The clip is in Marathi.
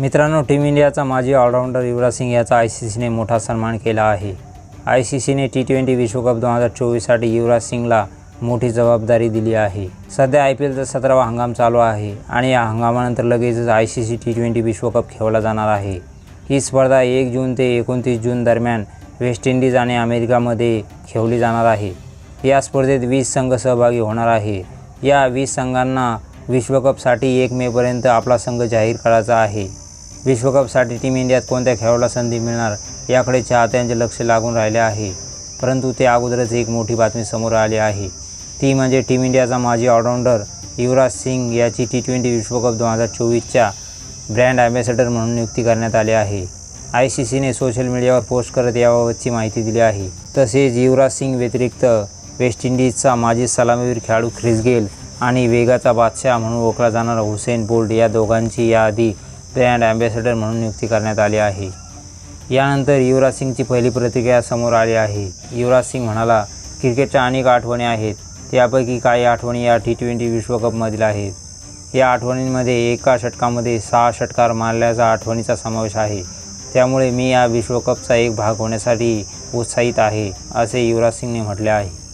मित्रांनो टीम इंडियाचा माजी ऑलराऊंडर युवराज सिंग याचा आय सी सीने मोठा सन्मान केला आहे. आय सी सीने टी ट्वेंटी विश्वकप दोन हजार चोवीससाठी युवराज सिंगला मोठी जबाबदारी दिली आहे. सध्या आय पी एलचा सतरावा हंगाम चालू आहे आणि या हंगामानंतर लगेचच I C C T twenty विश्वकप खेळला जाणार आहे. ही स्पर्धा एक जून ते एकोणतीस जून दरम्यान वेस्ट इंडिज आणि अमेरिकामध्ये खेळली जाणार आहे. या स्पर्धेत वीस संघ सहभागी होणार आहे. या वीस संघांना विश्वकपसाठी एक मेपर्यंत आपला संघ जाहीर करायचा आहे. विश्वकपसाठी टीम इंडियात कोणत्या खेळाडूला संधी मिळणार याकडे चाहत्यांचे लक्ष लागून राहिले आहे. परंतु ते अगोदरच एक मोठी बातमी समोर आली आहे. ती म्हणजे टीम इंडियाचा माजी ऑलराऊंडर युवराज सिंग याची टी ट्वेंटी विश्वकप दोन हजार चोवीसच्या ब्रँड ॲम्बॅसेडर म्हणून नियुक्ती करण्यात आली आहे. आय सी सीने सोशल मीडियावर पोस्ट करत याबाबतची माहिती दिली आहे. तसेच युवराज सिंग व्यतिरिक्त वेस्ट इंडिजचा माजी सलामीवीर खेळाडू ख्रिस गेल आणि वेगाचा बादशाह म्हणून ओळखला जाणारा हुसेन बोल्ड या दोघांची याआधी ब्रँड ॲम्बॅसेडर म्हणून नियुक्ती करण्यात आली आहे. यानंतर युवराज सिंगची पहिली प्रतिक्रिया समोर आली आहे. युवराज सिंग म्हणाला क्रिकेटच्या अनेक आठवणी आहेत. त्यापैकी काही आठवणी या टी ट्वेंटी विश्वकपमधील आहेत. या आठवणींमध्ये एका षटकामध्ये सहा षटकार मारल्याचा आठवणीचा समावेश आहे. त्यामुळे मी या विश्वकपचा एक भाग होण्यासाठी उत्साहित आहे असे युवराज सिंगने म्हटले आहे.